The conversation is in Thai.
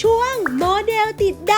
ช่วงโมเดลติดด